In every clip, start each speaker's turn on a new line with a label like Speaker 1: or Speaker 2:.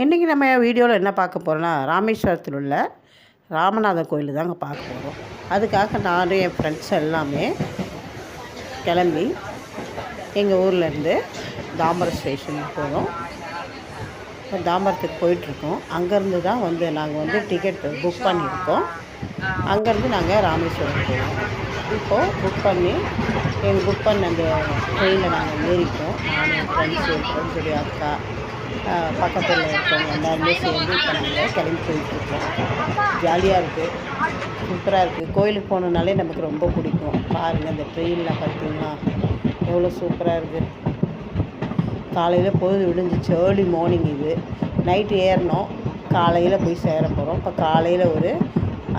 Speaker 1: இன்றைக்கி நம்ம வீடியோவில் என்ன பார்க்க போகிறோன்னா ராமேஸ்வரத்தில் உள்ள ராமநாதர் கோயில் தாங்க பார்க்க போகிறோம் அதுக்காக நானும் என் ஃப்ரெண்ட்ஸ் எல்லாமே கிளம்பி எங்கள் ஊர்லேருந்து தாம்பரம் ஸ்டேஷனுக்கு போகிறோம் இப்போ தாம்பரத்துக்கு போயிட்டுருக்கோம். அங்கேருந்து தான் வந்து நாங்கள் வந்து டிக்கெட் புக் பண்ணியிருக்கோம். அங்கேருந்து நாங்கள் ராமேஸ்வரம் போவோம் இப்போது புக் பண்ணி எங்கள் புக் பண்ண அந்த ட்ரெயினில் நாங்கள் ஏறிட்டோம். நான் என் ஃப்ரெண்ட்ஸு ஃப்ரெண்ட்ஸுடைய அக்கா பக்கத்தில் இருக்கவங்க எல்லாருமே சேர்ந்து இப்போ நாங்கள் கிளம்பி போயிட்டுருக்கோம். ஜாலியாக இருக்குது சூப்பராக இருக்குது கோயிலுக்கு போகணுன்னாலே நமக்கு ரொம்ப பிடிக்கும். பாருங்கள் இந்த ட்ரெயினில் பார்த்தீங்கன்னா எவ்வளோ சூப்பராக இருக்குது காலையில் பொழுது விடிஞ்சிச்சு. ஏர்லி மார்னிங் இது. நைட்டு ஏறினோம் காலையில் போய் சேர போகிறோம் இப்போ காலையில் ஒரு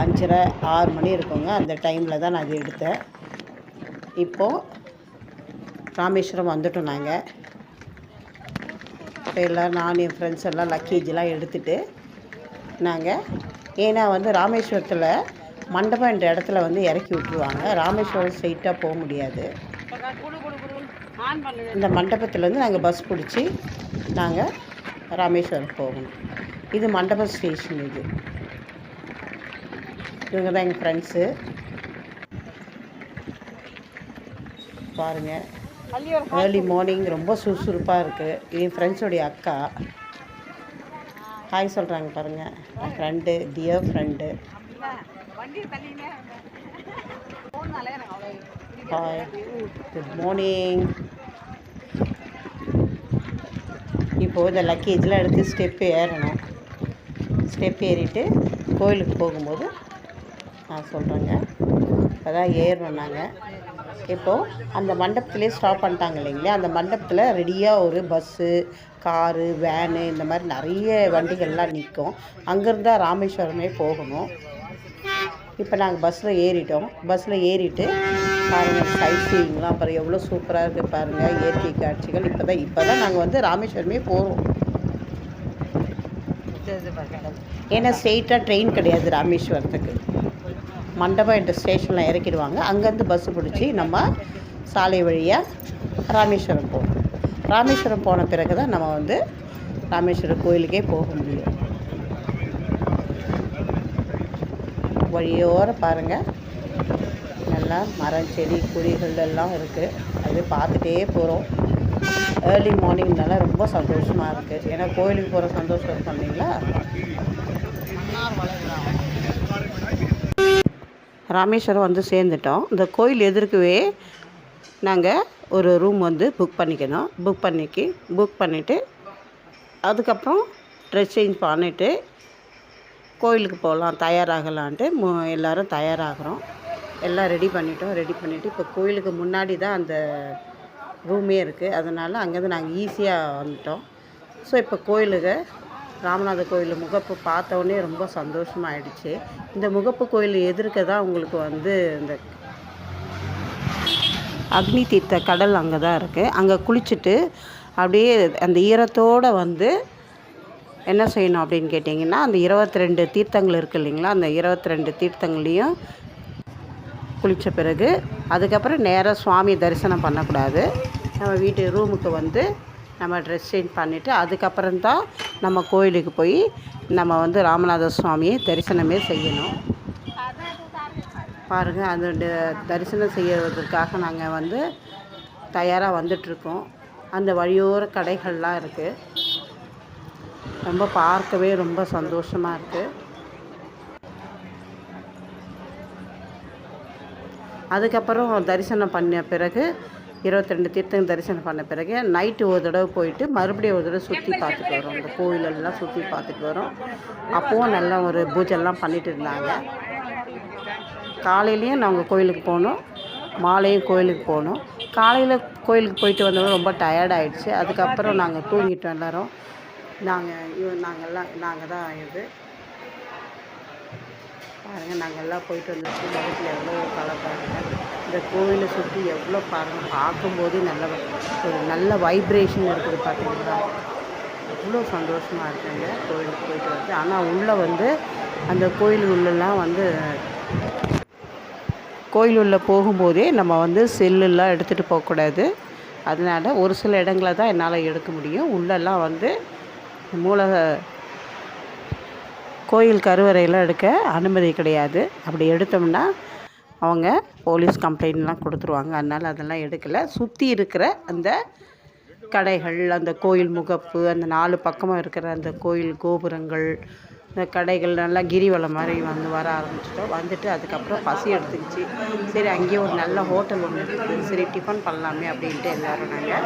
Speaker 1: அஞ்சரை ஆறு மணி இருக்குங்க. அந்த டைமில் தான் நான் அதை எடுத்தேன். இப்போது ராமேஸ்வரம் வந்துட்டோம் நாங்கள் இப்போ எல்லோரும் நான் என் ஃப்ரெண்ட்ஸ் எல்லாம் லக்கேஜெலாம் எடுத்துகிட்டு நாங்கள் ஏன்னா வந்து ராமேஸ்வரத்தில் மண்டபம் என்ற இடத்துல வந்து இறக்கி விட்ருவாங்க ராமேஸ்வரம் ஸ்ட்ரைட்டாக போக முடியாது. இந்த மண்டபத்துலேருந்து நாங்கள் பஸ் பிடிச்சி நாங்கள் ராமேஸ்வரம் போகணும். இது மண்டபம் ஸ்டேஷன் இது. இவங்க தான் எங்கள் ஃப்ரெண்ட்ஸு பாருங்கள் ஏர்லி மார்னிங் ரொம்ப சுறுசுறுப்பாக இருக்குது இது என் ஃப்ரெண்ட்ஸோடைய அக்கா. ஹாய் சொல்கிறாங்க பாருங்கள் friend dear friend hi good morning இப்போது இந்த லக்கேஜ்லாம் எடுத்து ஸ்டெப்பு ஏறணும். ஸ்டெப் ஏறிட்டு கோயிலுக்கு போகும்போது நான் சொல்கிறேங்க அதான் ஏறணும் நாங்கள் இப்போது அந்த மண்டபத்திலே ஸ்டாப் பண்ணிட்டாங்க இல்லைங்களா அந்த மண்டபத்தில் ரெடியாக ஒரு பஸ்ஸு காரு வேனு இந்த மாதிரி நிறைய வண்டிகள்லாம் நிற்கும் அங்கேருந்து ராமேஸ்வரமே போகணும். இப்போ நாங்கள் பஸ்ஸில் ஏறிட்டோம். பஸ்ஸில் ஏறிட்டு பாருங்கள் சைட் சீயிங்லாம் அப்புறம் எவ்வளோ சூப்பராக இருக்குது பாருங்கள் இயற்கை காட்சிகள். இப்போ தான் இப்போ தான் நாங்கள் வந்து ராமேஸ்வரமே போகிறோம் ஏன்னா ஸ்ட்ரெயிட்டாக ட்ரெயின் கிடையாது ராமேஸ்வரத்துக்கு. மண்டபம் என்ற ஸ்டேஷனில் இறக்கிடுவாங்க. அங்கேருந்து பஸ்ஸு பிடிச்சி நம்ம சாலை வழியாக ராமேஸ்வரம் போகணும். ராமேஸ்வரம் போன பிறகு தான் நம்ம வந்து ராமேஸ்வரம் கோயிலுக்கே போக முடியும். வழியோர பாருங்கள் நல்லா மரம் செடி கொடிகள் எல்லாம் இருக்குது அது பார்த்துட்டே போகிறோம் ஏர்லி மார்னிங்னால ரொம்ப சந்தோஷமாக இருக்குது ஏன்னா கோயிலுக்கு போகிற சந்தோஷம் சொன்னீங்களா? இல்லைங்களா ராமேஸ்வரம் வந்து சேர்ந்துட்டோம். இந்த கோயில் எதிர்க்கவே நாங்கள் ஒரு ரூம் வந்து புக் பண்ணிக்கணும். புக் பண்ணிக்கி புக் பண்ணிவிட்டு அதுக்கப்புறம் ட்ரெஸ் சேஞ்ச் பண்ணிவிட்டு கோயிலுக்கு போகலாம் தயாராகலான்ட்டு மு எல்லோரும் தயாராகிறோம். எல்லாம் ரெடி பண்ணிட்டோம். ரெடி பண்ணிவிட்டு இப்போ கோயிலுக்கு முன்னாடி தான் அந்த ரூமே இருக்குது அதனால் அங்கேருந்து நாங்கள் ஈஸியாக வந்துட்டோம். ஸோ இப்போ கோயிலுக்கு ராமநாத கோயில் முகப்பு பார்த்தோன்னே ரொம்ப சந்தோஷமாயிடுச்சு. இந்த முகப்பு கோயில் எதிர்க்க தான் உங்களுக்கு வந்து இந்த அக்னி தீர்த்த கடல் அங்கே தான் இருக்குது அங்கே குளிச்சுட்டு அப்படியே அந்த ஈரத்தோடு வந்து என்ன செய்யணும் அப்படின்னு கேட்டிங்கன்னா அந்த இருபத்தி ரெண்டு தீர்த்தங்கள் இருக்குது இல்லைங்களா அந்த இருபத்தி ரெண்டு தீர்த்தங்களையும் குளித்த பிறகு அதுக்கப்புறம் நேராக சுவாமி தரிசனம் பண்ணக்கூடாது. நம்ம வீட்டு ரூமுக்கு வந்து நம்ம ட்ரெஸ் சேஞ்ச் பண்ணிவிட்டு அதுக்கப்புறம்தான் நம்ம கோயிலுக்கு போய் நம்ம வந்து ராமநாத சுவாமியை தரிசனமே செய்யணும். பாருங்கள் அந்த தரிசனம் செய்யறதுக்காக நாங்கள் வந்து தயாராக வந்துட்ருக்கோம். அந்த வழியோர கடைகள்லாம் இருக்குது ரொம்ப பார்க்கவே ரொம்ப சந்தோஷமாக இருக்குது அதுக்கப்புறம் தரிசனம் பண்ண பிறகு இருபத்தி ரெண்டு தீர்த்தம் தரிசனம் பண்ண பிறகு நைட்டு ஒரு தடவை போயிட்டு மறுபடியும் ஒரு தடவை சுற்றி பார்த்துட்டு வரோம். இந்த கோயிலெல்லாம் சுற்றி பார்த்துட்டு வரோம். அப்போவும் நல்லா ஒரு பூஜைலாம் பண்ணிட்டு இருந்தாங்க. காலையிலையும் நாங்கள் கோயிலுக்கு போனோம். மாலையும் கோயிலுக்கு போனோம். காலையில் கோயிலுக்கு போயிட்டு வந்தவங்க ரொம்ப டயர்ட் ஆகிடுச்சு அதுக்கப்புறம் நாங்கள் தூங்கிட்டோம் எல்லாரும். நாங்கள் இவன் நாங்கள்லாம் நாங்கள் தான் இது. பாருங்கள் நாங்கள் எல்லாம் போயிட்டு வந்துச்சு முகத்தில் எவ்வளோ கலை இந்த கோயிலை சுற்றி எவ்வளோ பாருங்கள் பார்க்கும்போது நல்ல ஒரு நல்ல வைப்ரேஷன் இருக்குது பார்த்தீங்களா? அவ்வளோ சந்தோஷமாக இருக்குங்க கோயிலுக்கு போயிட்டு வந்து. ஆனால் உள்ளே வந்து அந்த கோயில் உள்ளெல்லாம் வந்து கோயில் உள்ளே போகும்போதே நம்ம வந்து செல்லுலாம் எடுத்துகிட்டு போகக்கூடாது அதனால் ஒரு சில இடங்களை தான் என்னால் எடுக்க முடியும். உள்ளெல்லாம் வந்து மூலக கோயில் கருவறையெல்லாம் எடுக்க அனுமதி கிடையாது. அப்படி எடுத்தோம்னா அவங்க போலீஸ் கம்ப்ளைண்ட்லாம் கொடுத்துருவாங்க. அதனால் அதெல்லாம் எடுக்கலை. சுற்றி இருக்கிற அந்த கடைகள் அந்த கோயில் முகப்பு அந்த நாலு பக்கமும் இருக்கிற அந்த கோயில் கோபுரங்கள் இந்த கடைகள் நல்லா கிரிவலம் மாதிரி வந்து வர ஆரம்பிச்சிட்டோம். வந்துட்டு அதுக்கப்புறம் பசி எடுத்துக்கிச்சு. சரி அங்கேயே ஒரு நல்ல ஹோட்டல் ஒன்று இருக்குது. சரி டிஃபன் பண்ணலாமே அப்படின்ட்டு எல்லோரும் நாங்கள்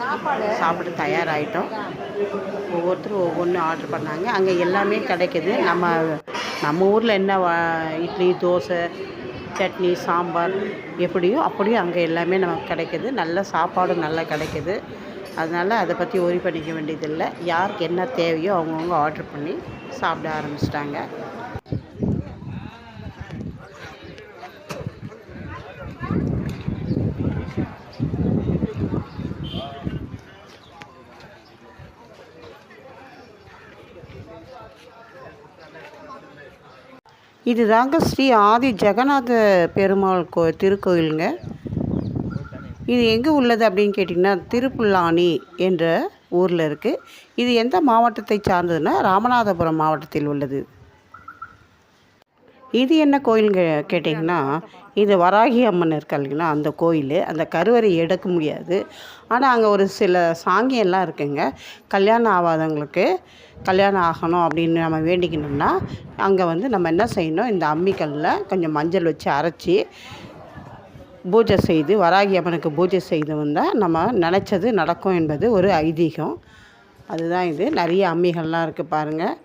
Speaker 1: சாப்பாடு சாப்பிட தயாராகிட்டோம் ஒவ்வொருத்தரும் ஒவ்வொன்று ஆர்டர் பண்ணாங்க. அங்கே எல்லாமே கிடைக்கிது. நம்ம நம்ம ஊரில் என்ன இட்லி தோசை சட்னி சாம்பார் எப்படியோ அப்படியும் அங்கே எல்லாமே நமக்கு கிடைக்கிது. நல்ல சாப்பாடும் நல்லா கிடைக்கிது. அதனால் அதை பற்றி ஒரி பண்ணிக்க வேண்டியதில்லை. யாருக்கு என்ன தேவையோ அவங்கவுங்க ஆர்டர் பண்ணி சாப்பிட ஆரம்பிச்சிட்டாங்க. இது தாங்க ஸ்ரீ ஆதி ஜெகநாத பெருமாள் கோ திருக்கோயிலுங்க. இது எங்கே உள்ளது அப்படின்னு கேட்டிங்கன்னா திருப்புல்லானி என்ற ஊரில் இருக்குது இது எந்த மாவட்டத்தை சார்ந்ததுன்னா ராமநாதபுரம் மாவட்டத்தில் உள்ளது. இது என்ன கோயிலுங்க கேட்டிங்கன்னா இது வராகி அம்மன் இருக்கா இல்லைங்களா அந்த கோயில். அந்த கருவறை எடுக்க முடியாது. ஆனால் அங்கே ஒரு சில சாங்கியெல்லாம் இருக்குங்க. கல்யாணம் ஆகாதவங்களுக்கு கல்யாணம் ஆகணும் அப்படின்னு நம்ம வேண்டிக்கணும்னா அங்கே வந்து நம்ம என்ன செய்யணும்? இந்த அம்மிக்கல்லில் கொஞ்சம் மஞ்சள் வச்சு அரைச்சி பூஜை செய்து வராகி அம்மனுக்கு பூஜை செய்து வந்தால் நம்ம நினச்சது நடக்கும் என்பது ஒரு ஐதீகம். அதுதான் இது. நிறைய அம்மிகள்லாம் இருக்குது பாருங்கள்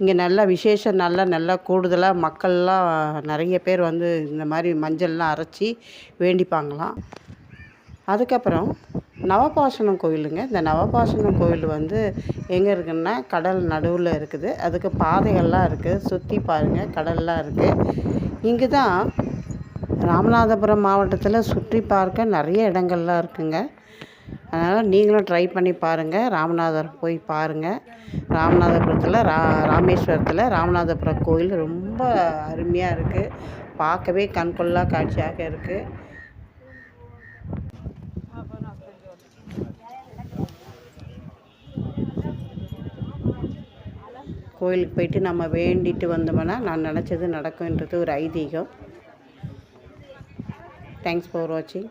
Speaker 1: இங்கே நல்ல விசேஷம் நல்லா நல்லா கூடுதலாக மக்கள்லாம் நிறைய பேர் வந்து இந்த மாதிரி மஞ்சள்லாம் அரைச்சி வேண்டிப்பாங்களாம். அதுக்கப்புறம் நவபாசனம் கோயிலுங்க. இந்த நவபாசனம் கோயில் வந்து எங்கே இருக்குன்னா கடல் நடுவில் இருக்குது. அதுக்கு பாதைகள்லாம் இருக்குது சுற்றி பாருங்கள் கடல்லாம் இருக்குது இங்கே தான் ராமநாதபுரம் மாவட்டத்தில் சுற்றி பார்க்க நிறைய இடங்கள்லாம் இருக்குங்க. அதனால் நீங்களும் ட்ரை பண்ணி பாருங்கள் ராமநாதபுரம் போய் பாருங்கள் ராமநாதபுரத்தில் ரா ராமேஸ்வரத்தில் ராமநாதபுரம் கோயில் ரொம்ப அருமையாக இருக்குது பார்க்கவே கண்கொள்ளா காட்சியாக இருக்குது கோயிலுக்கு போயிட்டு நம்ம வேண்டிட்டு வந்தோம்னா நான் நினச்சது நடக்கும்ன்றது ஒரு ஐதீகம். தேங்க்ஸ் ஃபார் வாட்சிங்